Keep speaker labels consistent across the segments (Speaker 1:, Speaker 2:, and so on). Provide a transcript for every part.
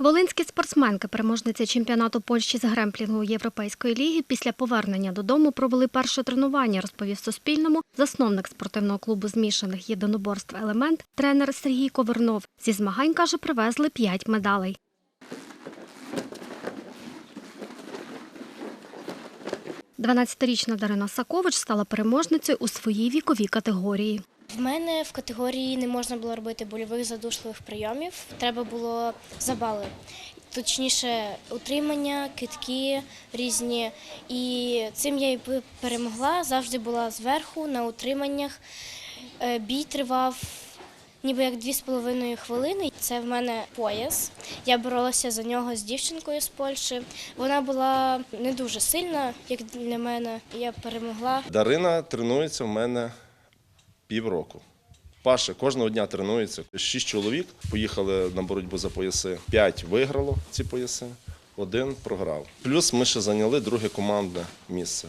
Speaker 1: Волинські спортсменки, переможниці чемпіонату Польщі з гремплінгу Європейської ліги, після повернення додому провели перше тренування, розповів Суспільному засновник спортивного клубу змішаних єдиноборств Елемент, тренер Сергій Ковернов. Зі змагань каже, привезли п'ять медалей. Дванадцятирічна Дарина Сакович стала переможницею у своїй віковій категорії.
Speaker 2: В мене в категорії не можна було робити больових задушливих прийомів. Треба було забали. Точніше, утримання, китки різні. І цим я і перемогла. Завжди була зверху на утриманнях. Е, Бій тривав ніби як дві з половиною хвилини. Це в мене пояс. Я боролася за нього з дівчинкою з Польщі. Вона була не дуже сильна, як для мене. Я перемогла.
Speaker 3: Дарина тренується в мене півроку. Паша кожного дня тренується. Шість чоловік поїхали на боротьбу за пояси. П'ять виграло ці пояси, один програв. Плюс ми ще зайняли друге командне місце.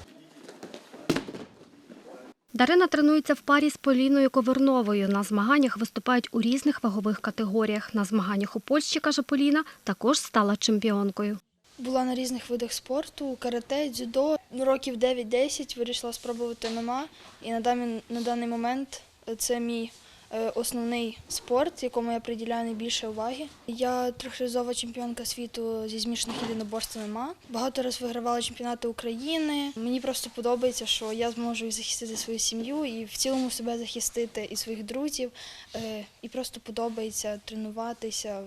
Speaker 1: Дарина тренується в парі з Поліною Коверновою. На змаганнях виступають у різних вагових категоріях. На змаганнях у Польщі, каже Поліна, також стала чемпіонкою.
Speaker 4: Була на різних видах спорту, карате, дзюдо. Років 9-10 вирішила спробувати ММА. І на даний, момент це мій е, основний спорт, якому я приділяю найбільше уваги. Я трьохразова чемпіонка світу зі змішаних єдиноборств ММА. Багато разів вигравала чемпіонати України. Мені просто подобається, що я зможу захистити свою сім'ю і в цілому себе захистити і своїх друзів. Е, І просто подобається тренуватися,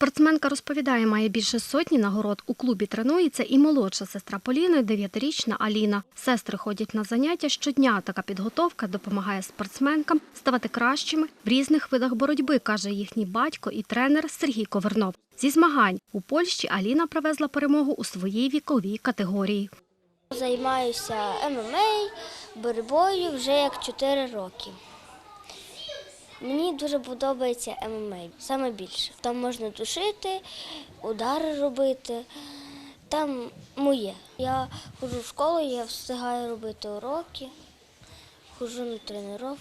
Speaker 1: Спортсменка розповідає, має більше сотні нагород. У клубі тренується і молодша сестра Поліни, дев'ятирічна Аліна. Сестри ходять на заняття щодня. Така підготовка допомагає спортсменкам ставати кращими в різних видах боротьби, каже їхній батько і тренер Сергій Ковернов. Зі змагань у Польщі Аліна привезла перемогу у своїй віковій категорії.
Speaker 5: Займаюся ММА, боротьбою вже як 4 роки. Мені дуже подобається ММА, саме більше. Там можна душити, удари робити. Там моє. Я ходжу в школу, я встигаю робити уроки, ходжу на тренування.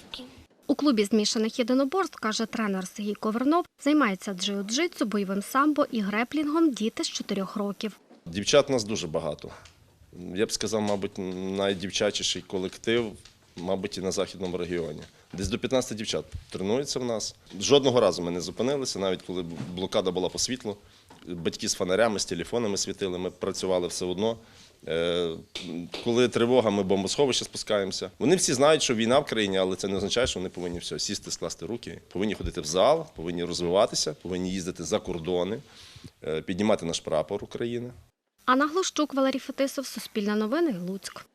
Speaker 1: У клубі змішаних єдиноборств, каже тренер Сергій Ковернов, займається джиу-джитсу, бойовим самбо і греплінгом діти з 4 років.
Speaker 3: Дівчат у нас дуже багато. Я б сказав, мабуть, найдівчачіший колектив, мабуть, і на західному регіоні. Десь до 15 дівчат тренуються в нас. Жодного разу ми не зупинилися, навіть коли блокада була по світлу. Батьки з фонарями, з телефонами світили, ми працювали все одно. Е, Коли тривога, ми бомбосховище спускаємося. Вони всі знають, що війна в країні, але це не означає, що вони повинні все сісти, скласти руки. Повинні ходити в зал, повинні розвиватися, повинні їздити за кордони, е, піднімати наш прапор України.
Speaker 1: Анна Глущук, Валерій Фетисов, Суспільне новини, Луцьк.